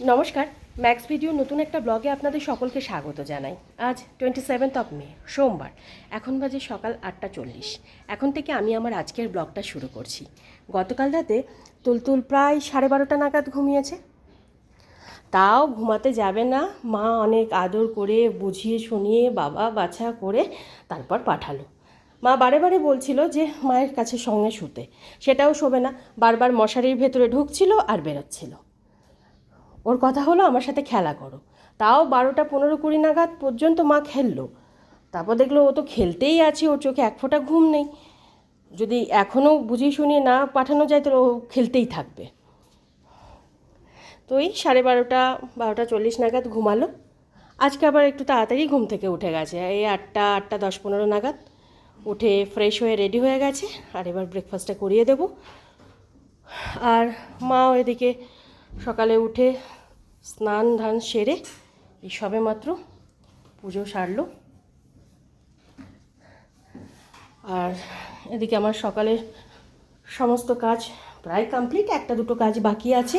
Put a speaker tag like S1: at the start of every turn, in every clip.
S1: নমস্কার max video নতুন একটা ব্লগে আপনাদের সকলকে স্বাগত জানাই। আজ টোয়েন্টি সেভেন্থ অফ মে সোমবার। এখন বাজে সকাল আটটা চল্লিশ। এখন থেকে আমি আমার আজকের ব্লগটা শুরু করছি। গতকাল রাতে তুলতুল প্রায় সাড়ে বারোটা নাগাদ ঘুমিয়েছে। তাও ঘুমাতে যাবে না। মা অনেক আদর করে বুঝিয়ে শুনিয়ে বাবা বাছা করে তারপর পাঠালো। মা বারে বারে বলছিল যে, মায়ের কাছে সঙ্গে শুতে। সেটাও শোবে না। বারবার মশারির ভেতরে ঢুকছিল আর বেরোচ্ছিল। ওর কথা হলো আমার সাথে খেলা করো। তাও বারোটা পনেরো কুড়ি নাগাদ পর্যন্ত মা খেললো। তারপর দেখল ও তো খেলতেই আছে, ওর চোখে এক ফোঁটা ঘুম নেই। যদি এখনও বুঝিয়ে শুনিয়ে না পাঠানো যায় তো ও খেলতেই থাকবে। তো এই সাড়ে বারোটা বারোটা চল্লিশ নাগাদ ঘুমালো। আজকে আবার একটু তাড়াতাড়ি ঘুম থেকে উঠে গেছে। এই আটটা আটটা দশ পনেরো নাগাদ উঠে ফ্রেশ হয়ে রেডি হয়ে গেছে। আর এবার ব্রেকফাস্টটা করিয়ে দেব। আর মাও এদিকে সকালে উঠে স্নান ধান সেরে এই সবে মাত্র পুজো সারলো। আর এদিকে আমার সকালের সমস্ত কাজ প্রায় কমপ্লিট, একটা দুটো কাজ বাকি আছে।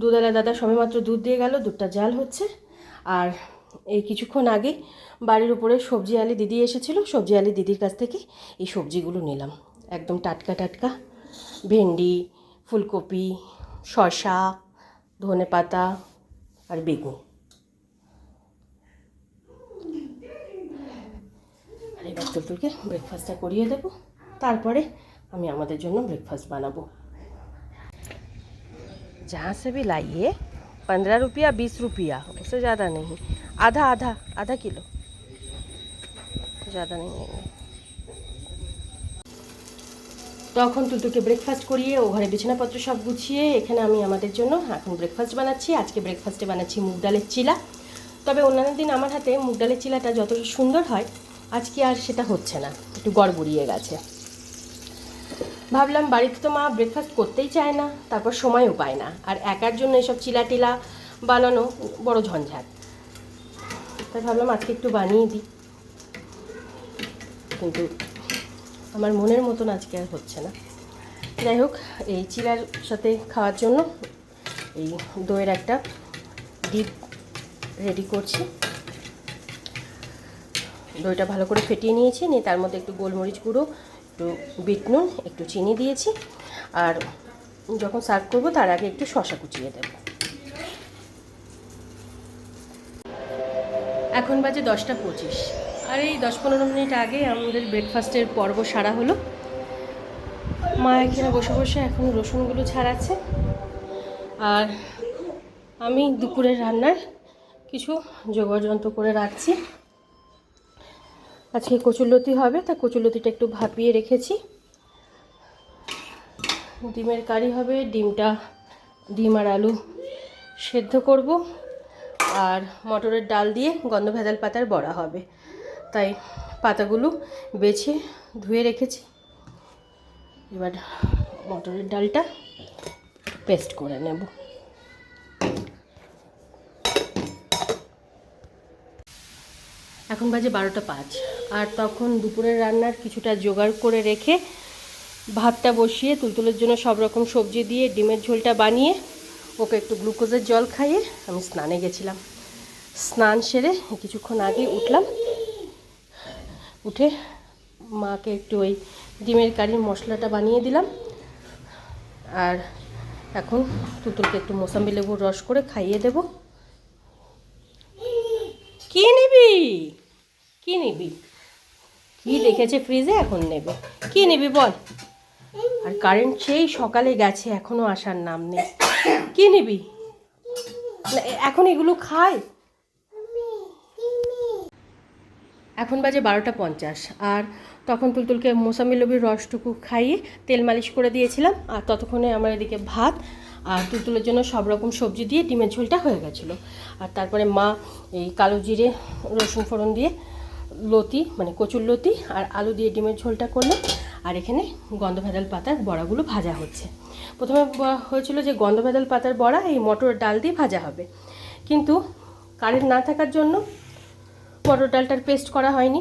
S1: দুধওয়ালা দাদা সবেমাত্র দুধ দিয়ে গেল, দুধটা জাল হচ্ছে। আর এই কিছুক্ষণ আগে বাড়ির উপরে সবজি আলি দিদি এসেছিল, সবজি আলি দিদির কাছ থেকে এই সবজিগুলো নিলাম। একদম টাটকা টাটকা, ভেন্ডি, ফুলকপি শসা ধনে পাতা আর বেগুন আর এবার তুলতুলকে ব্রেকফাস্টটা করিয়ে দেবো তারপরে আমি আমাদের জন্য ব্রেকফাস্ট বানাবো जहाँ से भी लाइए पंद्रह रुपया बीस रुपया उससे ज़्यादा नहीं आधा आधा आधा किलो ज़्यादा नहीं लेंगे তখন তুলতুকে ব্রেকফাস্ট করিয়ে ও ঘরে বিছানাপত্র সব গুছিয়ে এখানে আমি আমাদের জন্য এখন ব্রেকফাস্ট বানাচ্ছি। আজকে ব্রেকফাস্টে বানাচ্ছি মুগ ডালের চিলা। তবে অন্যান্য দিন আমার হাতে মুগ ডালের চিলাটা যতটা সুন্দর হয়, আজকে আর সেটা হচ্ছে না, একটু গড়বড়িয়ে গেছে। ভাবলাম বাড়িতে তো মা ব্রেকফাস্ট করতেই চায় না, তারপর সময়ও পায় না, আর একার জন্য এসব চিলা টিলা বানানো বড় ঝঞ্ঝাট। তাই ভাবলাম আজকে একটু বানিয়ে দিই। কিন্তু আমার মনের মতন আজকে আর হচ্ছে না। যাই হোক, এই চিলার সাথে খাওয়ার জন্য এই দইয়ের একটা ডিপ রেডি করছি। দইটা ভালো করে ফেটিয়ে নিয়েছি, নিয়ে তার মধ্যে একটু গোলমরিচ গুঁড়ো, একটু বিট নুন, একটু চিনি দিয়েছি। আর যখন সার্ভ করব, তার আগে একটু শশা কুচিয়ে দেব। এখন বাজে দশটা পঁচিশ। আর এই দশ পনেরো মিনিট আগে আমাদের ব্রেকফাস্টের পর্ব সারা হলো। মা এখানে বসে বসে এখন রসুনগুলো ছাড়াচ্ছে। আর আমি দুপুরের রান্নার কিছু যোগাযন্ত্র করে রাখছি। আজকে কচুরলতি হবে, তা কচুরলতিটা একটু ভাপিয়ে রেখেছি। ডিমের কারি হবে, ডিমটা ডিম আর আলু সেদ্ধ করব। আর মটরের ডাল দিয়ে গন্ধ ভেদাল পাতার বড়া হবে। তাই পাতাগুলো বেছে ধুয়ে রেখেছি। এবার মটরের ডালটা পেস্ট করে নেব। এখন বাজে বারোটা পাঁচ। আর তখন দুপুরের রান্নার কিছুটা জোগাড় করে রেখে ভাতটা বসিয়ে তুলতুলের জন্য সব রকম সবজি দিয়ে ডিমের ঝোলটা বানিয়ে ওকে একটু গ্লুকোজের জল খাইয়ে আমি স্নানে গেছিলাম। স্নান সেরে কিছুক্ষণ আগে উঠলাম। উঠে মাকে একটু ওই ডিমের কারির মশলাটা বানিয়ে দিলাম। আর এখন তুতুলকে একটু মোসাম্বি লেবুর রস করে খাইয়ে দেবো। কি নিবি? কি নিবি? কি দেখেছে ফ্রিজে? এখন নেবে। কি নিবি বল? আর কারেন্ট সেই সকালে গেছে, এখনও আসার নাম নেই। কি নিবি? এখন এগুলো খায়? এখন বাজে বারোটা পঞ্চাশ। আর তখন তুলতুলকে মোসাম্বি লেবুর রসটুকু খাইয়ে তেল মালিশ করে দিয়েছিলাম, আর ততক্ষণে আমার এদিকে ভাত আর তুলতুলের জন্য সব রকম সবজি দিয়ে ডিমের ঝোলটা হয়ে গেছিল। আর তারপরে মা এই কালো জিরে, রসুন ফোড়ন দিয়ে লতি মানে কচুর লতি আর আলু দিয়ে ডিমের ঝোলটা করল আর এখানে গন্ধভেদাল পাতার বড়াগুলো ভাজা হচ্ছে। প্রথমে হয়েছিল যে গন্ধভেদাল পাতার বড়া এই মটর ডাল দিয়ে ভাজা হবে। কিন্তু কারেন্ট না থাকার জন্য মটর ডালটার পেস্ট করা হয়নি।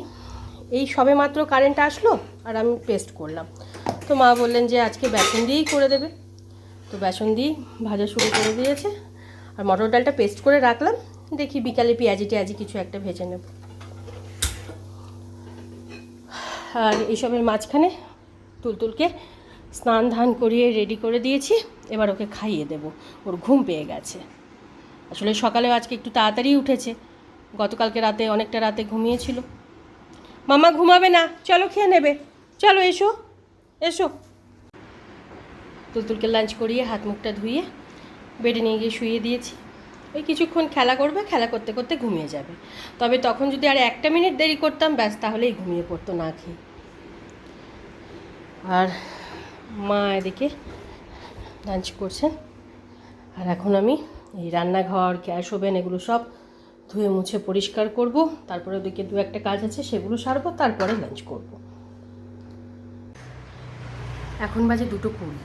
S1: এই সবে মাত্র কারেন্ট আসলো আর আমি পেস্ট করলাম। তো মা বললেন যে আজকে বেসন দিয়েই করে দেবে। তো বেসন দিয়েই ভাজা শুরু করে দিয়েছে। আর মটর ডালটা পেস্ট করে রাখলাম। দেখি বিকালে পেঁয়াজি টেয়াজি কিছু একটা ভেজে নেব। আর এইসবের মাঝখানে তুলতুলকে স্নান ধান করিয়ে রেডি করে দিয়েছি। এবার ওকে খাইয়ে দেব। ওর ঘুম পেয়ে গেছে। আসলে সকালে আজকে একটু তাড়াতাড়ি উঠেছে। গতকালকে রাতে, অনেকটা রাতে ঘুমিয়েছিল। মামা ঘুমাবে না, চলো খেয়ে নেবে। চলো এসো এসো। তুলতুলকে লাঞ্চ করিয়ে হাত মুখটা ধুয়ে বেডে নিয়ে গিয়ে শুয়ে দিয়েছি। ওই কিছুক্ষণ খেলা করবে, খেলা করতে করতে ঘুমিয়ে যাবে। তবে তখন যদি আর একটা মিনিট দেরি করতাম, ব্যাস তাহলেই ঘুমিয়ে পড়তো না খেয়ে। আর মা এদিকে লাঞ্চ করছেন। আর এখন আমি এই রান্নাঘর, গ্যাস ওভেন এগুলো সব ধুয়ে মুছে পরিষ্কার করব, তারপরে ওদিকে দু একটা কাজ আছে, সেগুলো সারবো, তারপরে লাঞ্চ করব। এখন বাজে দুটো কুড়ি,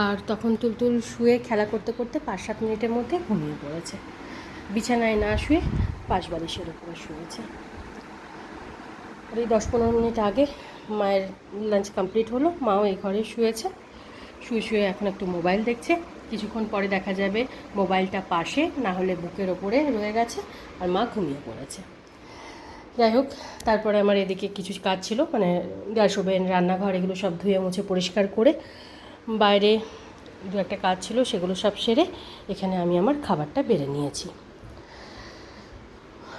S1: আর তখন তুলতুল শুয়ে খেলা করতে করতে পাঁচ সাত মিনিটের মধ্যে ঘুমিয়ে পড়েছে। বিছানায় না শুয়ে পাশ বালিশের উপরে শুয়েছে। আর এই দশ পনেরো মিনিট আগে মায়ের লাঞ্চ কমপ্লিট হলো, মাও এই ঘরে শুয়েছে। শুয়ে শুয়ে এখন একটু মোবাইল দেখছে। কিছুক্ষণ পরে দেখা যাবে মোবাইলটা পাশে, না হলে বুকের ওপরে রয়ে গেছে আর মা ঘুমিয়ে পড়েছে। যাই হোক, তারপরে আমার এদিকে কিছু কাজ ছিল মানে গ্যাস ওভেন, রান্নাঘর এগুলো সব ধুয়ে মুছে পরিষ্কার করে বাইরে দু একটা কাজ ছিল, সেগুলো সব সেরে এখানে আমি আমার খাবারটা বেড়ে নিয়েছি।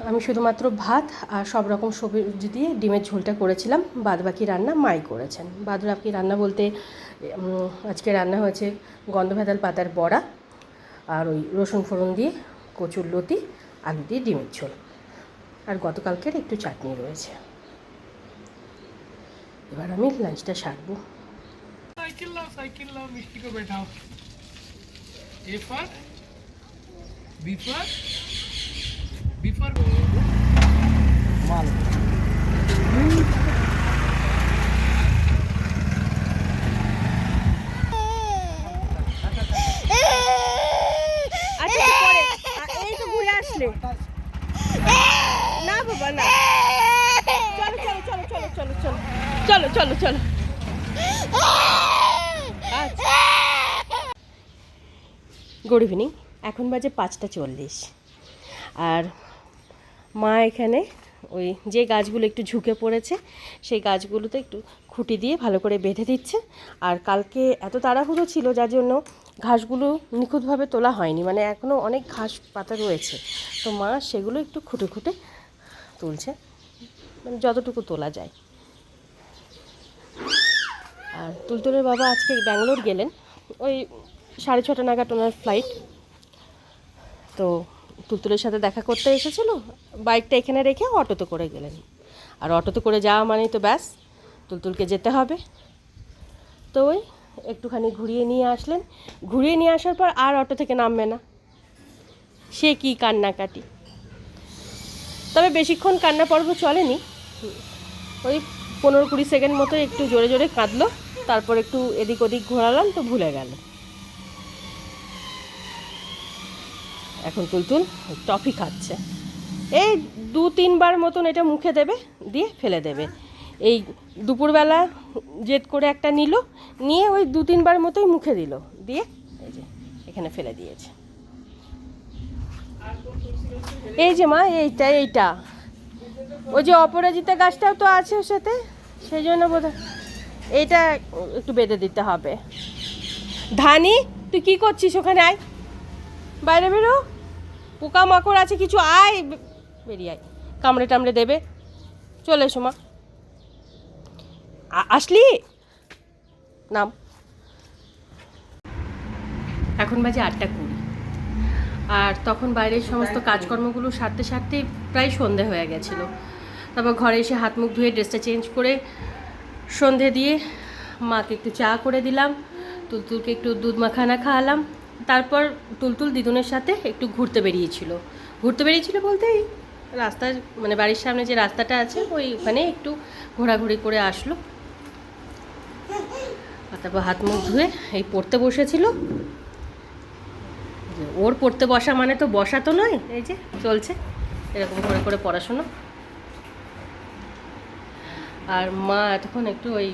S1: আমি শুধুমাত্র ভাত আর সব রকম সবজি দিয়ে ডিমের ঝোলটা করেছিলাম বাদ বাকি রান্না মাই করেছেন। বাদ বাকি রান্না বলতে আজকে রান্না হয়েছে গন্ধ ভেদাল পাতার বড়া আর ওই রসুন ফোড়ন দিয়ে কচুর লতি আলু দিয়ে ডিমের ঝোল। আর গতকালকের একটু চাটনি রয়েছে। এবার আমি লাঞ্চটা সারবো। সাইকেল লাও সাইকেল লাও মিষ্টি কো বেঠাও এ মাল। চলো চলো চলো চলো চলো চলো। চলো চলো আচ্ছা। গুড ইভিনিং এখন বাজে পাঁচটা চল্লিশ। আর মা এখানে ওই যে গাছগুলো একটু ঝুঁকে পড়েছে, সেই গাছগুলোতে একটু খুঁটি দিয়ে ভালো করে বেঁধে দিচ্ছে। আর কালকে এত তাড়াহুড়ো ছিল, যার জন্য ঘাসগুলো নিখুঁতভাবে তোলা হয়নি। মানে এখনও অনেক ঘাস পাতা রয়েছে। তো মা সেগুলো একটু খুঁটে খুঁটে তুলছে। মানে যতটুকু তোলা যায়। আর তুলতুলের বাবা আজকে ব্যাঙ্গালোর গেলেন। ওই সাড়ে ছটা নাগাদ ওনার ফ্লাইট তো তুলতুলের সাথে দেখা করতে এসেছিল। বাইকটা এখানে রেখে অটোতে করে গেলেন। আর অটোতে করে যাওয়া মানেই তো ব্যাস, তুলতুলকে যেতে হবে। তো ওই একটুখানি ঘুরিয়ে নিয়ে আসলেন। ঘুরিয়ে নিয়ে আসার পর আর অটো থেকে নামবে না। সে কি কান্নাকাটি। তবে বেশিক্ষণ কান্না পর্ব চলেনি। ওই পনেরো কুড়ি সেকেন্ড মতো একটু জোরে জোরে কাঁদলো, তারপর একটু এদিক ওদিক ঘোরালাম তো ভুলে গেল। এখন তুলতুল টফি খাচ্ছে। এই দু তিনবার মতন এটা মুখে দেবে, দিয়ে ফেলে দেবে। এই দুপুরবেলা জেদ করে একটা নিল, নিয়ে ওই দু তিনবার মতোই মুখে দিল, দিয়ে এই যে এখানে ফেলে দিয়েছে। এই যে মা, এইটা এইটা। ওই যে অপরাজিতা গাছটাও তো আছে ওর সাথে, সেই জন্য বোধ এইটা একটু বেঁধে দিতে হবে। ধানি, তুই কি করছিস ওখানে? আয়। বাইরে বেরো। পোকা মাকড় আছে কিছু, আয়। বেরিয়ে আয়। কামড়ে টামড়ে দেবে। চলে এসো মা। আসলি? নাম। এখন বাজে আটটা কুড়ি। আর তখন বাইরের সমস্ত কাজকর্মগুলো সারতে সারতে প্রায় সন্ধে হয়ে গেছিল। তারপর ঘরে এসে হাত মুখ ধুয়ে ড্রেসটা চেঞ্জ করে সন্ধে দিয়ে মাকে একটু চা করে দিলাম তুলতুলকে একটু দুধ মাখানা খাওয়ালাম। তারপর তুলতুল দিদুনের সাথে একটু ঘুরতে বেরিয়েছিল। ঘুরতে বেরিয়েছিল বলতে এই রাস্তার মানে বাড়ির সামনে যে রাস্তাটা আছে ওই ওখানে একটু ঘোরাঘুরি করে আসলো। আর তারপর হাত মুখ ধুয়ে এই পড়তে বসেছিল। ওর পড়তে বসা মানে তো বসা তো নয়, এই যে চলছে। এরকম করে করে পড়াশুনো। আর মা এতক্ষণ একটু ওই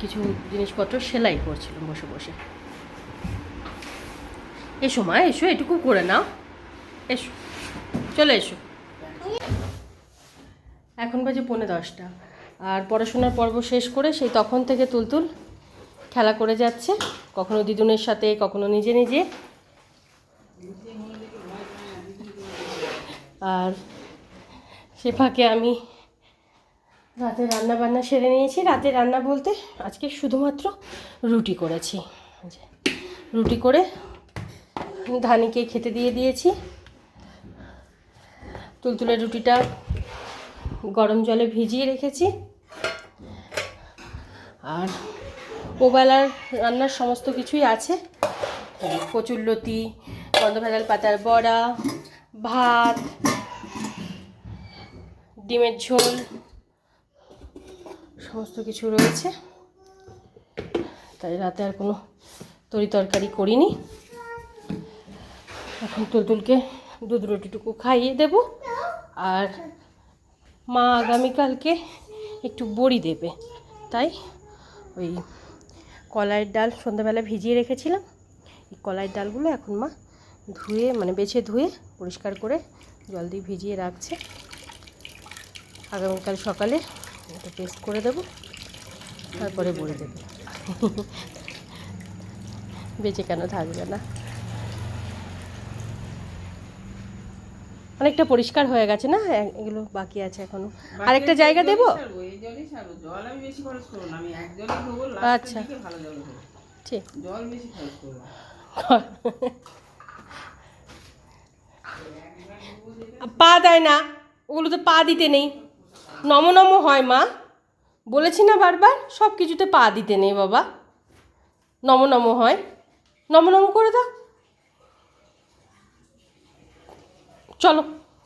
S1: কিছু জিনিসপত্র সেলাই করছিল বসে বসে। এসো মা, এসো, এটুকু করে নাও। এসো, চলে এসো। এখন বাজে পৌনে দশটা। আর পড়াশোনার পর্ব শেষ করে সেই তখন থেকে তুলতুল খেলা করে যাচ্ছে। কখনো দিদুনের সাথে, কখনো নিজে নিজে। আর সে ফাঁকে আমি রাতে রান্না বান্না সেরে নিয়েছি। রাতে রান্না বলতে আজকে শুধুমাত্র রুটি করেছি। রুটি করে ধানিকে খেতে দিয়ে দিয়েছি। তুলতুলের রুটিটা গরম জলে ভিজিয়ে রেখেছি। আর ওবেলার রান্নার সমস্ত কিছুই আছে। কচুরলতি গন্ধভেদাল পাতার বড়া, ভাত ডিমের ঝোল, সমস্ত কিছু রয়েছে। তাই রাতে আর কোনো তরি তরকারি করিনি। এখন তুলতুলকে দুধ রুটিটুকু খাইয়ে দেব আর মা আগামীকালকে একটু বড়ি দেবে। তাই ওই কলাইয়ের ডাল সন্ধ্যাবেলা ভিজিয়ে রেখেছিলাম। এই কলাইয়ের ডালগুলো এখন মা ধুয়ে মানে বেছে ধুয়ে পরিষ্কার করে জল দিয়ে ভিজিয়ে রাখছে। আগামীকাল সকালে এটা পেস্ট করে দেবো তারপরে বলে দেবে। বেঁচে কেন থাকবে না? অনেকটা পরিষ্কার হয়ে গেছে না? এগুলো বাকি আছে এখনও। আরেকটা জায়গা দেবো? আচ্ছা। ঠিক। পা দেয় না ওগুলো তো পা দিতে নেই। নম নম হয় মা। বলেছি না বারবার? সব কিছুতে পা দিতে নেই বাবা। নম নম হয়। নম নম করে দাও। চলো,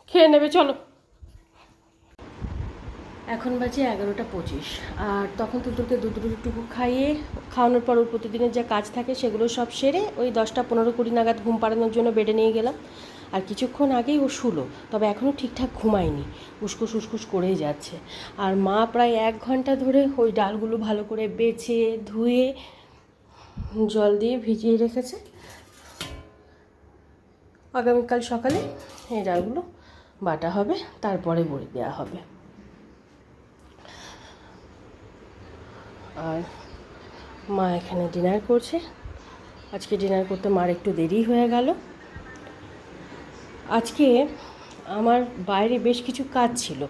S1: খেয়ে নেবে, চলো। এখন বাজে এগারোটা পঁচিশ। আর তখন তুলতুলকে দুধ রুটিটুকু খাইয়ে খাওয়ানোর পর ওর প্রতিদিনের যা কাজ থাকে সেগুলো সব সেরে ওই দশটা পনেরো কুড়ি নাগাদ ঘুম পাড়ানোর জন্য বেডে নিয়ে গেলাম। আর কিছুক্ষণ আগেই ও শুলো, তবে এখনও ঠিকঠাক ঘুমায়নি। উসকুস উসকুস করেই যাচ্ছে। আর মা প্রায় এক ঘণ্টা ধরে ওই ডালগুলো ভালো করে বেছে, ধুয়ে, জল দিয়ে ভিজিয়ে রেখেছে। আগামীকাল সকালে এই ডালগুলো বাটা হবে, তারপরে বড়ি দেওয়া হবে। আর মা এখানে ডিনার করছে। আজকে ডিনার করতে মার একটু দেরি হয়ে গেল। আজকে আমার বাইরে বেশ কিছু কাজ ছিল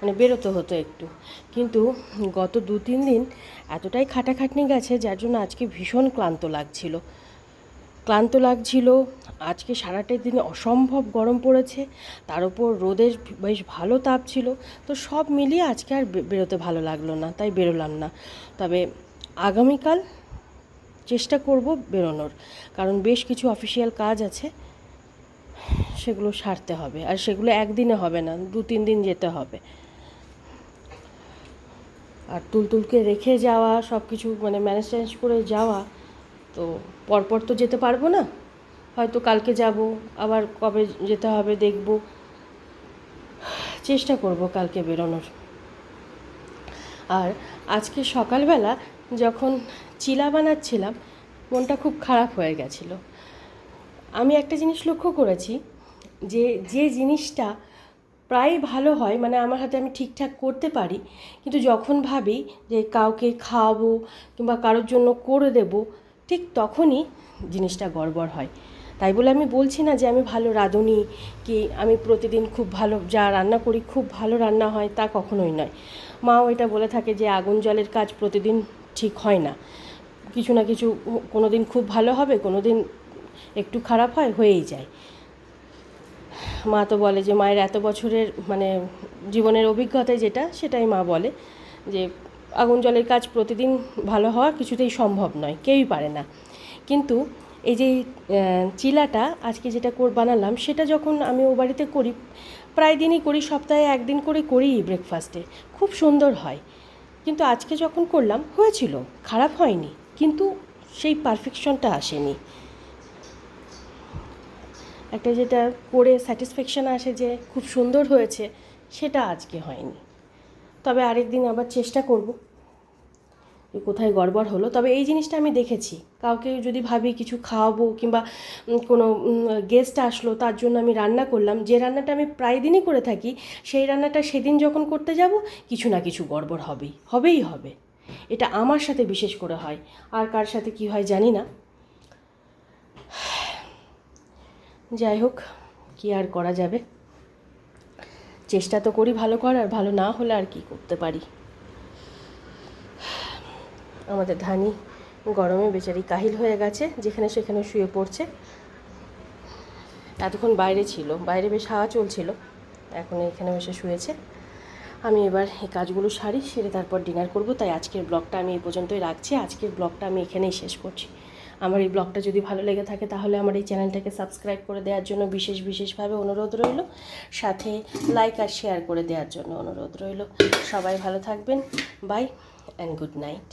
S1: মানে বেরোতে হতো একটু। কিন্তু গত দু তিন দিন এতটাই খাটাখাটনি গেছে, যার জন্য আজকে ভীষণ ক্লান্ত লাগছিল। ক্লান্ত লাগছিল। আজকে সারাটার দিনে অসম্ভব গরম পড়েছে। তার উপর রোদের বেশ ভালো তাপ ছিল। তো সব মিলিয়ে আজকে আর বেরোতে ভালো লাগল না, তাই বেরোলাম না। তবে আগামীকাল চেষ্টা করব বেরোনোর। কারণ বেশ কিছু অফিসিয়াল কাজ আছে, সেগুলো সারতে হবে। আর সেগুলো একদিনে হবে না, দু, তিন দিন যেতে হবে। আর তুলতুলকে রেখে যাওয়া সব কিছু মানে ম্যানেজ ট্যানেজ করে যাওয়া তো পরপর তো যেতে পারব না। হয়তো কালকে যাব, আবার কবে যেতে হবে দেখব। চেষ্টা করব কালকে বেরোনোর। আর আজকে সকালবেলা যখন চিলা বানাচ্ছিলাম, মনটা খুব খারাপ হয়ে গেছিল। আমি একটা জিনিস লক্ষ্য করেছি যে যে জিনিসটা প্রায় ভালো হয় মানে আমার হাতে আমি ঠিকঠাক করতে পারি, কিন্তু যখন ভাবি যে কাউকে খাওয়াবো কিংবা কারোর জন্য করে দেব ঠিক তখনই জিনিসটা গড়বড় হয়। তাই বলে আমি বলছি না যে আমি ভালো রাঁধুনি কি আমি প্রতিদিন খুব ভালো যা রান্না করি খুব ভালো রান্না হয় তা কখনোই নয়। মাও এটা বলে থাকে যে আগুন জলের কাজ প্রতিদিন ঠিক হয় না। কিছু না কিছু কোনো দিন খুব ভালো হবে কোনো দিন একটু খারাপ হয়, হয়েই যায়। মা তো বলে যে মায়ের এত বছরের মানে জীবনের অভিজ্ঞতায় যেটা সেটাই মা বলে যে আগুন জলের কাজ প্রতিদিন ভালো হওয়া কিছুতেই সম্ভব নয়, কেউই পারে না। কিন্তু এই যে চিলাটা আজকে যেটা কর, বানালাম, সেটা যখন আমি ও বাড়িতে করি, প্রায় দিনই করি, সপ্তাহে একদিন করে করি ব্রেকফাস্টে খুব সুন্দর হয়। কিন্তু আজকে যখন করলাম, হয়েছিল, খারাপ হয়নি, কিন্তু সেই পারফেকশনটা আসেনি। একটা যেটা করে স্যাটিসফ্যাকশান আসে যে, খুব সুন্দর হয়েছে, সেটা আজকে হয়নি। তবে আরেক দিন আবার চেষ্টা করব। কোথায় গড়বড় হলো, তবে এই জিনিসটা আমি দেখেছি। কাউকে যদি ভাবি কিছু খাওয়াবো কিংবা কোনো গেস্ট আসলো, তার জন্য আমি রান্না করলাম, যে রান্নাটা আমি প্রায় দিনই করে থাকি, সেই রান্নাটা সেদিন যখন করতে যাব, কিছু না কিছু গড়বড় হবেই হবেই হবে। এটা আমার সাথে বিশেষ করে হয়। আর কার সাথে কি হয় জানি না। যাই হোক, কি আর করা যাবে? চেষ্টা তো করি ভালো করার, ভালো না হলে আর কি করতে পারি। আমাদের ধানি গরমে বেচারি কাহিল হয়ে গেছে, যেখানে সেখানে শুয়ে পড়ছে। এতক্ষণ বাইরে ছিল, বাইরে বেশ হাওয়া চলছিল, এখন এখানে বসে শুয়েছে। আমি এবার এই কাজগুলো সারি, সেরে তারপর ডিনার করব। তাই আজকের ব্লগটা আমি এই পর্যন্তই রাখছি। আজকের ব্লগটা আমি এখানেই শেষ করছি। আমার এই ব্লগটা যদি ভালো লেগে থাকে, তাহলে আমার এই চ্যানেলটাকে সাবস্ক্রাইব করে দেওয়ার জন্য বিশেষ বিশেষভাবে অনুরোধ রইল। সাথে লাইক আর শেয়ার করে দেওয়ার জন্য অনুরোধ রইল। সবাই ভালো থাকবেন। By and good night